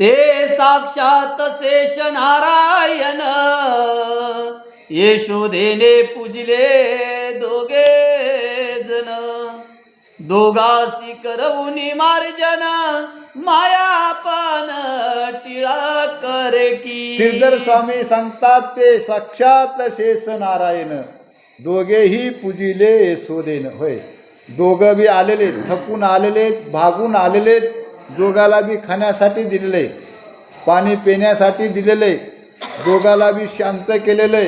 ते साक्षात शेष नारायण. येशोदेने पूजले दोघे जण. दोघासी करवून मार्जन मायापन टिळा करे की. श्रीधर स्वामी सांगतात ते साक्षात शेष नारायण. दोघेही पूजिले यशोदेन. होय. दोघं बी आलेले थकून आलेले भागून आलेले दोघाला बी खाण्यासाठी दिलेले पाणी पिण्यासाठी दिलेले दोघाला बी शांत केलेले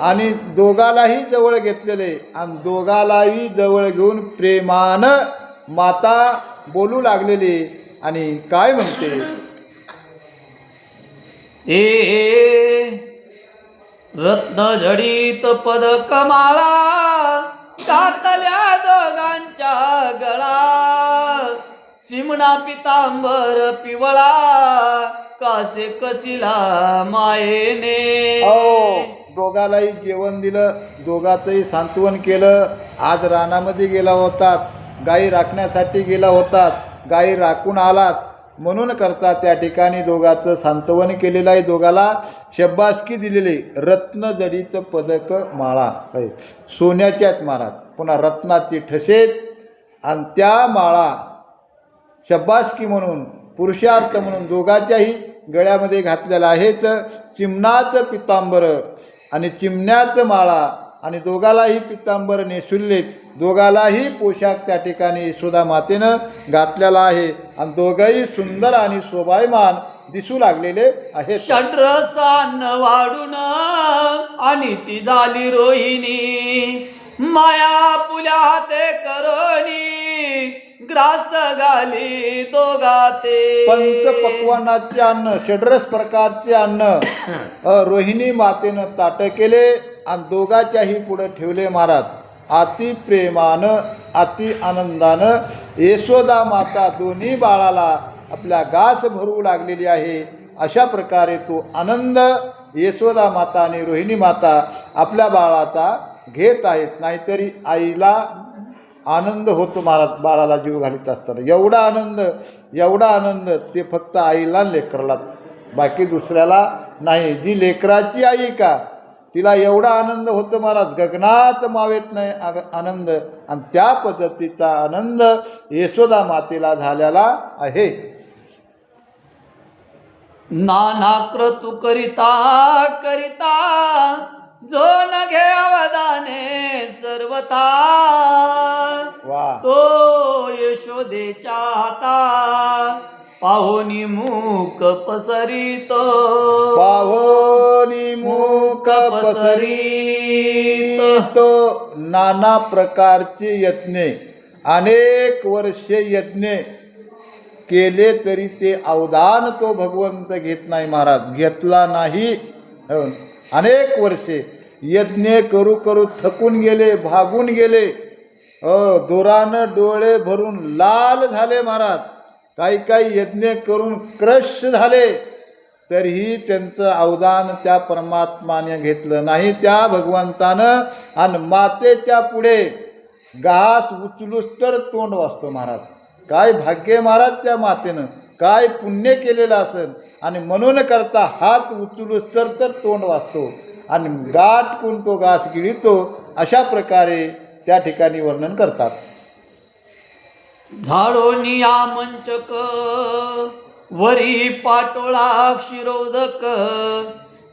आणि दोघालाही जवळ घेतलेले आणि दोघालाही जवळ घेऊन प्रेमानं माता बोलू लागलेली आणि काय म्हणते? ए रत्न जडित पद कमाळा कातल्या दोघांच्या गळा चिमणा पितांबर पिवळा कासे कसिला मायेने. दोघालाही जेवण दिलं दोघाचंही सांत्वन केलं. आज रानामध्ये गेला होतात गाई राखण्यासाठी गेला होतात गाई राखून आलात. म्हणून करता त्या ठिकाणी दोघाचं सांत्वन केलेलं आहे दोघाला. शब्बासकी दिलेली रत्न जडित पदक माळा. सोन्याच्याच माळात पुन्हा रत्नाची ठसेत. आणि त्या माळा शब्बासकी म्हणून पुरुषार्थ म्हणून दोघाच्याही गळ्यामध्ये घातलेलं आहेच चिमणाचं पितांबर आणि चिमण्याचं माळा आणि दोघालाही पितांबर नेसुल्लेत दोघालाही पोशाख त्या ठिकाणी यशोदा मातेनं घातलेला आहे. आणि दोघंही सुंदर आणि शोभायमान दिसू लागलेले आहे षड्रसान वाढून आणि ती झाली रोहिणी. माया पुल्या ते करोनी ग्रास घाली दोघाते. पंच पक्वानाचे अन्न षड्रस प्रकारचे अन्न रोहिणी मातेनं ताट केले आणि दोघाच्याही पुढे ठेवले महाराज. अति प्रेमानं अति आनंदानं यशोदा माता दोन्ही बाळाला आपल्या गास भरू लागलेली आहे. अशा प्रकारे तो आनंद यशोदा माता आणि रोहिणी माता आपल्या बाळाचा घेत आहेत. नाहीतरी आईला आनंद होतो महाराज बाळाला जीव घालीत असताना. एवढा आनंद एवढा आनंद ते फक्त आईला लेकरालाच बाकी दुसऱ्याला नाही. जी लेकराची आई का तिला एवढा आनंद होतो महाराज. गगनात मावेत नाही आग- आनंद. आणि त्या पद्धतीचा आनंद यशोदा मातेला झालेला आहे. नाना क्रतु करिता करिता जो न घे अवदाने सर्वता तो यशोदेच्या हाता पाहुनी मूक पसरितो. पावनी मूक पसरी तो नाना प्रकारचे यज्ञ अनेक वर्षे यज्ञ केले तरी ते अवदान तो भगवंत घेत नाही महाराज. घेतला नाही. अनेक वर्षे यज्ञ करू करू थकून गेले भागून गेले. अ, दोरानं डोळे भरून लाल झाले महाराज. काही काही यज्ञ करून क्रश झाले. तरीही त्यांचं अवदान त्या परमात्माने घेतलं नाही. त्या भगवंतानं आणि मातेच्या पुढे घास उचलूस तर तोंड वाचतो महाराज. काय भाग्य महाराज त्या मातेनं. काय पुण्य केलेलं असेल आणि म्हणून करता हात उचलूस तर तर तोंड वाचतो आणि गाठ कोणतो घास गिळितो. अशा प्रकारे त्या ठिकाणी वर्णन करतात. झाडोनिया मंचक वरी पाटोळा क्षीरोदक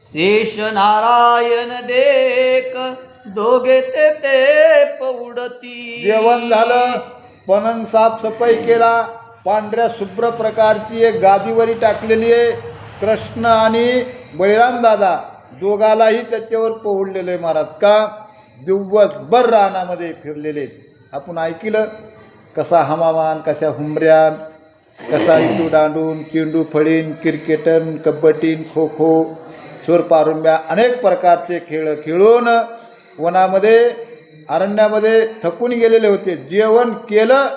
शेष नारायण देक दोघे ते ते पौडती. जेवण झालं पलंग साफसफाई केला पांढऱ्या शुभ्र प्रकारची एक गादीवरी टाकलेली आहे. कृष्ण आणि बळीराम दादा दोघालाही त्याच्यावर पोहडलेलं आहे महाराज का? दिवसभर रानामध्ये फिरलेले. आपण ऐकलं कसा हमामान कशा हुंबऱ्यान कसा इटू दांडून चेंडू फळीन क्रिकेटन कबड्डीन खो खो सुरपारुंब्या अनेक प्रकारचे खेळ खेळून वनामध्ये अरण्यामध्ये थकून गेलेले होते. जेवण केलं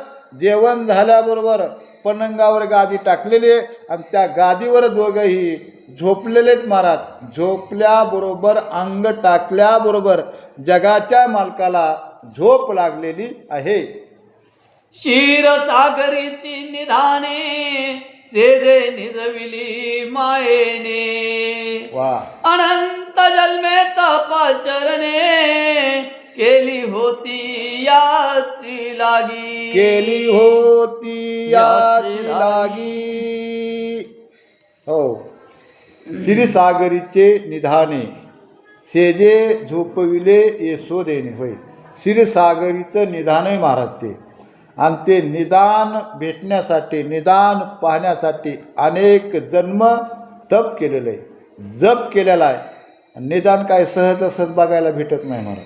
जेवण झाल्याबरोबर पनंगावर गादी टाकलेली आणि त्या गादीवर दोघंही झोपलेलेच महाराज. झोपल्याबरोबर अंग टाकल्याबरोबर जगाच्या मालकाला झोप लागलेली आहे. क्षीरसागरीची निधाने सेजे निजविली मायेने. वा. अनंत जन्मे तपाचरणे केली होती याची लागी. केली होती याची लागी. हो. श्रीसागरीचे निधाने. शेजे झोपविले यशोदेने होय. क्षीरसागरीचं निधानही महाराजचे. आणि ते निदान भेटण्यासाठी निदान पाहण्यासाठी अनेक जन्म तप केलेलं आहे. जप केलेला आहे. निदान काय सहज सहज बघायला भेटत नाही महाराज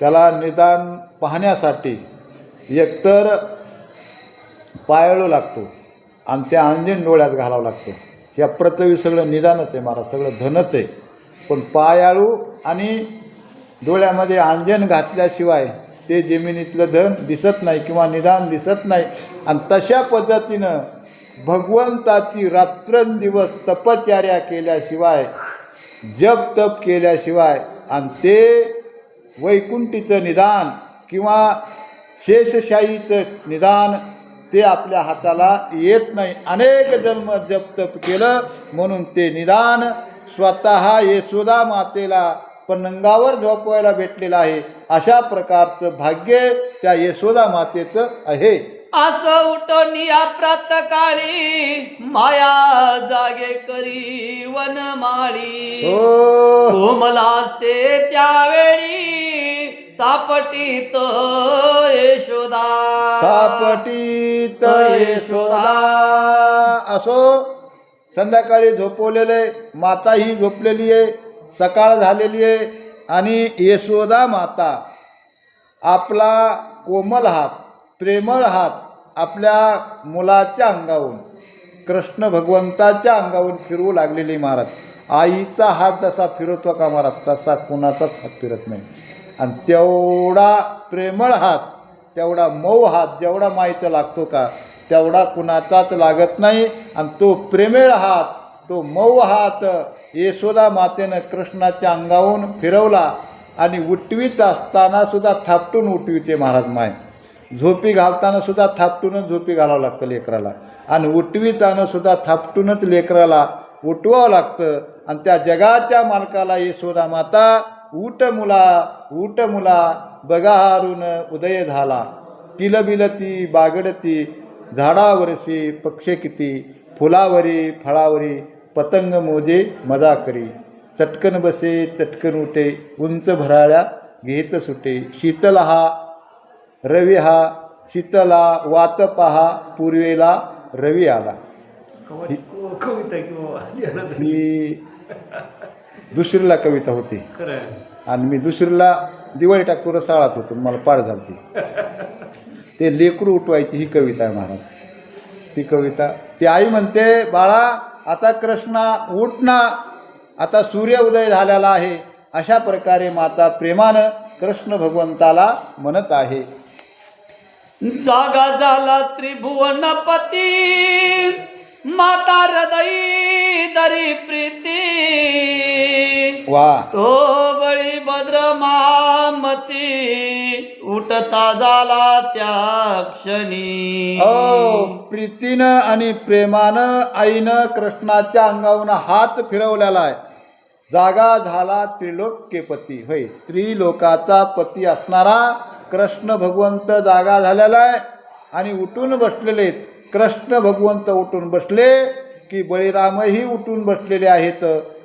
त्याला निदान पाहण्यासाठी एकतर पायळू लागतो आणि त्या अंजन डोळ्यात घालावं लागतं. ह्या प्रतवी सगळं निदानच आहे महाराज सगळं धनच आहे. पण पायाळू आणि डोळ्यामध्ये आंजन घातल्याशिवाय ते जमिनीतलं धन दिसत नाही किंवा निदान दिसत नाही. आणि तशा पद्धतीनं भगवंताची रात्रंदिवस तपचार्या केल्याशिवाय जप तप केल्याशिवाय आणि ते वैकुंठीचं निदान किंवा शेषशाहीचं निदान ते आपल्या हाताला येत नाही. अनेक जन्म जप केलं म्हणून ते निदान स्वतः येसुदा मातेला पन्नंगावर झोपवायला भेटलेलं आहे. अशा प्रकारचं भाग्य त्या येसोदा मातेचं आहे. असं उठून या प्रातकाळी माया जागे करी वनमाळी. हो. कोमलास्ते त्यावेळी तापटीत यशोदा. तापटीत यशोदा. असो संध्याकाळी झोपवलेले माता ही झोपलेली आहे सकाळ झालेली आहे आणि यशोदा माता आपला कोमल हात प्रेमळ हात आपल्या मुलाच्या अंगावरून कृष्ण भगवंताच्या अंगावरून फिरवू लागलेली महाराज आईचा हात जसा फिरवतो का महाराज तसा कुणाचाच हात फिरत नाही. आणि तेवढा प्रेमळ हात तेवढा मऊ हात जेवढा माईचा लागतो का तेवढा कुणाचाच लागत नाही. आणि तो प्रेमळ हात तो मऊ हात यशोदा मातेनं कृष्णाच्या अंगावून फिरवला आणि उठवीत असताना सुद्धा थापटून उठवीते महाराज माय. झोपी घालताना सुद्धा थापटूनच झोपी घालावं लागतं लेकराला. आणि उठवीताना सुद्धा थापटूनच लेकराला उठवावं लागतं. आणि त्या जगाच्या मालकाला यशोदा माता उठ मुला उठ मुला बगाहारून उदय झाला. तिलबिलती बागडती झाडावरशी पक्षे किती फुलावरी फळावरी पतंग मोजे मजा करी. चटकन बसे चटकन उठे उंच भराळ्या घेत सुटे. शीतल हा रवी हा शीतला वात पहा पूर्वेला रवी आला. ही दुसरीला कविता होती. आणि मी दुसरीला दिवाळी टाकतो रसाळात होतो. मला पाठ झाली ते लेकरू उठवायची ही कविता आहे महाराज. ती कविता ती आई म्हणते बाळा आता कृष्णा उठ ना. आता सूर्य उदय झालेला आहे. अशा प्रकारे माता प्रेमानं कृष्ण भगवंताला म्हणत आहे. जागा झाला त्रिभुवनपती माता हृदयी दरी प्रीती. वा. तो बळी भद्र मामती. उठता झाला त्या क्षणी. प्रीतीनं आणि प्रेमानं आईनं कृष्णाच्या अंगावरून हात फिरवलेला आहे. जागा झाला त्रिलोक्यपती होय त्रिलोकाचा पती असणारा कृष्ण भगवंत जागा झालेला आहे. आणि उठून बसलेले आहेत. कृष्ण भगवंत उठून बसले की बळीरामही उठून बसलेले आहेत.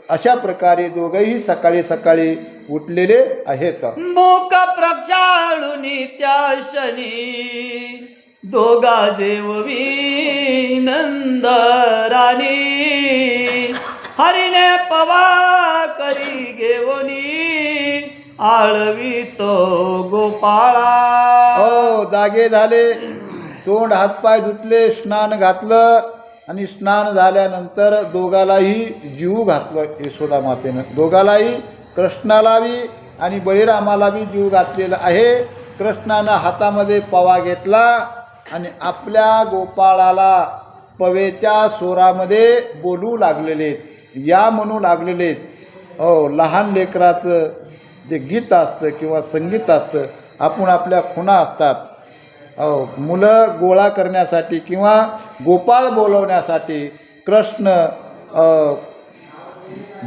अशा प्रकारे दोघंही सकाळी सकाळी उठलेले आहेत. मुख प्रक्षाळून त्या शनी. दोघा जेवरी नंद राणी. हरिने पवा करी घेवनी आळवितो गोपाळा. हो जागे झाले. तोंड हातपाय धुतले स्नान घातलं आणि स्नान झाल्यानंतर दोघालाही जीव घातलं यशोदा मातेनं. दोघालाही कृष्णालाही आणि बळीरामाला बी जीव घातलेला आहे. कृष्णानं हातामध्ये पवा घेतला आणि आपल्या गोपाळाला पवेच्या स्वरामध्ये बोलू लागलेले या म्हणू लागलेले हो लहान लेकराचं जे गीत असतं किंवा संगीत असतं आपण आपल्या खुणा असतात. मुलं गोळा करण्यासाठी किंवा गोपाळ बोलवण्यासाठी कृष्ण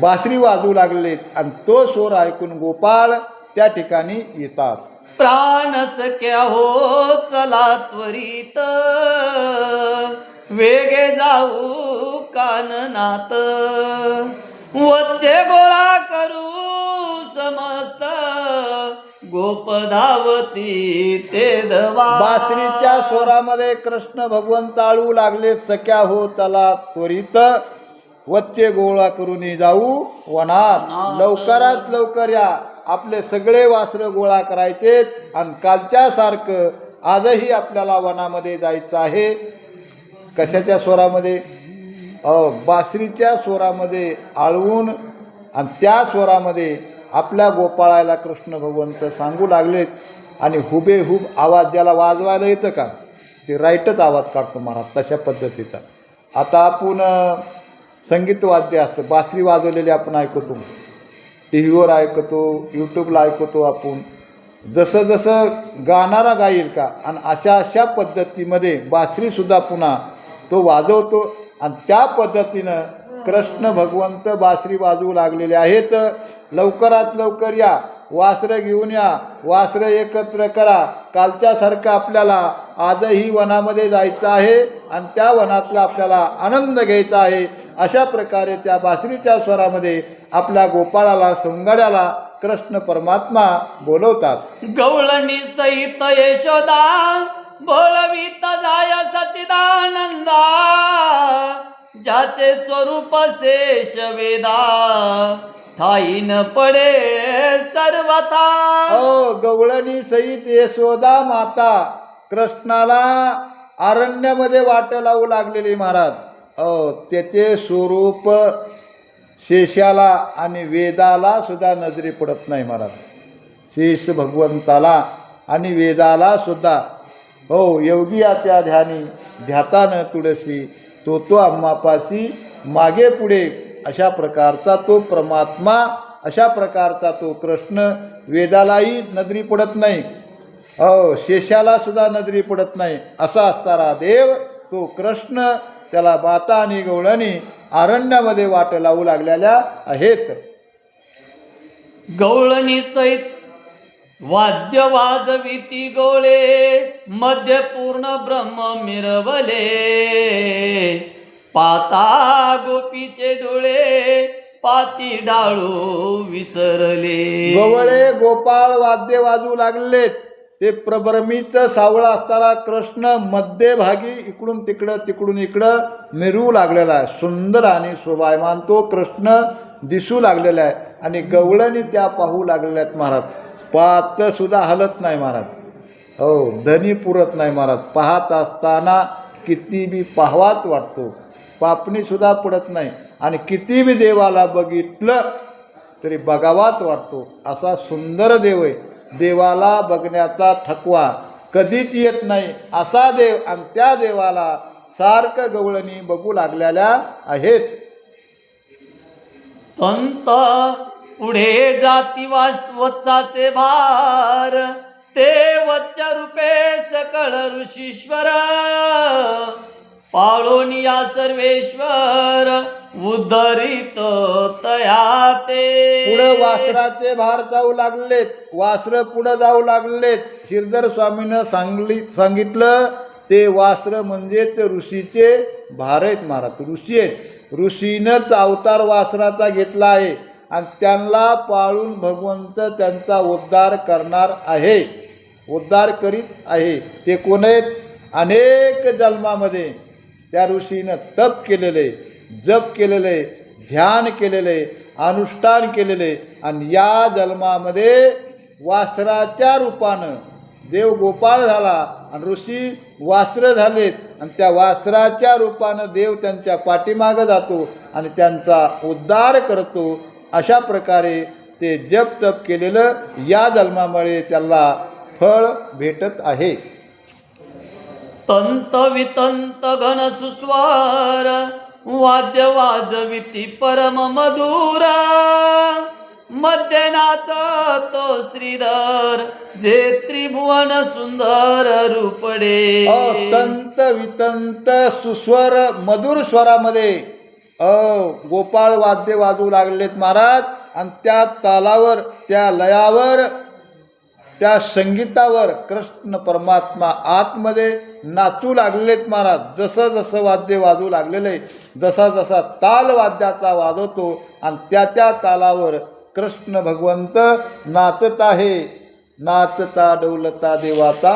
बासरी वाजू लागलेत आणि तो स्वर ऐकून गोपाळ त्या ठिकाणी येतात. प्राण सख्या हो चला त्वरित. वेगे जाऊ काननात. वच्चे गोळा करू समस्त गोपधावती ते दवा बासरीच्या स्वरामध्ये कृष्ण भगवंत आळू लागले सख्या हो चला त्वरित. वच्चे गोळा करून जाऊ वनात. लवकरात लवकर या. आपले सगळे वासरं गोळा करायचे आणि कालच्या सारखं आजही आपल्याला वनामध्ये जायचं आहे. कशाच्या स्वरामध्ये? बासरीच्या स्वरामध्ये आळवून आणि त्या स्वरामध्ये आपल्या गोपाळाला कृष्ण भगवंत सांगू लागलेत आणि हुबेहूब आवाज ज्याला वाजवायला येतं का ते राईटच आवाज काढतो महाराज तशा पद्धतीचा. आता आपण संगीतवाद्य संगीत वाद्य असतं बासरी वाजवलेली आपण ऐकतो. टी व्हीवर ऐकतो यूट्यूबला ऐकतो आपण. जसं जसं गाणारा गाईल का आणि अशा अशा पद्धतीमध्ये बासरीसुद्धा पुन्हा तो वाजवतो. आणि त्या पद्धतीनं कृष्ण भगवंत बासरी वाजवू लागलेले आहेत. लवकरात लवकर या. वासरं घेऊन या. वासरं एकत्र करा. कालच्यासारखं आपल्याला आजही वनामध्ये जायचं आहे आणि त्या वनातला आपल्याला आनंद घ्यायचा आहे. अशा प्रकारे त्या बासरीच्या स्वरामध्ये आपल्या गोपाळाला सोंगाड्याला कृष्ण परमात्मा बोलवतात. गवळणी सहित यशोदा बोलवीत जाय सचिदानंदा. ज्याचे स्वरूप शेष वेदा. ठाईन पडे सर्वता. अ गवळणी सहित यशोदा माता कृष्णाला अरण्यामध्ये वाट लावू लागलेली महाराज. हो त्याचे स्वरूप शेषाला आणि वेदाला सुद्धा नजरी पडत नाही महाराज. शेष भगवंताला आणि वेदाला सुद्धा. हो योगिया त्या ध्यानी ध्यातानं तुळशी तो तो आम्हापाशी मागे पुढे अशा प्रकारचा तो परमात्मा अशा प्रकारचा तो कृष्ण वेदालाही नजरी पडत नाही. हो शेषाला सुद्धा नजरी पडत नाही. असा असणारा देव तो कृष्ण त्याला बाता आणि गवळणी अरण्यामध्ये वाट लावू लागलेल्या आहेत. गवळणी सहित वाद्य वाजविती गोळे मध्य पूर्ण ब्रह्म मिरवले. पाता गोपीचे डोळे पाती डाळू विसरले. गवळे गोपाळ वाद्य वाजू लागलेत. ते प्रभ्रमीचं सावळा असताना कृष्ण मध्यभागी इकडून तिकडं तिकडून इकडं मिरवू लागलेला आहे. सुंदर आणि शोभायमान तो कृष्ण दिसू लागलेला आहे आणि गवळणी त्या पाहू लागलेल्या आहेत महाराज. पाहत सुद्धा हलत नाही महाराज. हो धनी पुरत नाही महाराज. पाहत असताना किती बी पाहावाच वाटतो. पापणीसुद्धा पडत नाही. आणि किती बी देवाला बघितलं तरी बघावाच वाटतो. असा सुंदर देव आहे. देवाला बघण्याचा थकवा कधीच येत नाही. असा देव आणि त्या देवाला सारखं गवळणी बघू लागलेल्या आहेत. तंत पुढे जाती वास्तवचाचे भार. ते वच्च रूपे सकळ ऋषीश्वर पाळून या सर्वेश्वर उद्धरित तया ते पुढं वासराचे भार जाऊ लागलेत वासर पुढं जाऊ लागलेत. श्रीधर स्वामीनं सांगली सांगितलं ते वासर म्हणजेच ऋषीचे भार आहेत महाराज ऋषी आहेत. ऋषीनंच अवतार वासराचा घेतला आहे. आणि त्यांना पाळून भगवंत त्यांचा उद्धार करणार आहे. उद्धार करीत आहे. ते कोण आहेत? अनेक जन्मामध्ये त्या ऋषीनं तप केलेले जप केलेले ध्यान केलेले अनुष्ठान केलेले आणि या जन्मामध्ये वासराच्या रूपानं देव गोपाळ झाला आणि ऋषी वासरं झालेत आणि त्या वासराच्या रूपानं देव त्यांच्या पाठीमागं जातो आणि त्यांचा उद्धार करतो. अशा प्रकारे ते जप तप केलेलं या जन्मामुळे त्याला फळ भेटत आहे. तंत वितंत घन सुस्वर वाद्य वाजविती परम मधुर. मध्यनाच तो श्रीधर जे त्रिभुवन सुंदर रूपडे. अतंत वितंत सुस्वर मधुर स्वरामध्ये अ गोपाळ वाद्य वाजू लागलेत महाराज. आणि त्या तालावर त्या लयावर त्या संगीतावर कृष्ण परमात्मा आतमध्ये नाचू लागलेत महाराज. जसं जसं वाद्य वाजू लागलेलं आहे जसा जसा ताल वाद्याचा वाजवतो आणि त्या त्या तालावर कृष्ण भगवंत नाचत आहे. नाचता डौलता देवाचा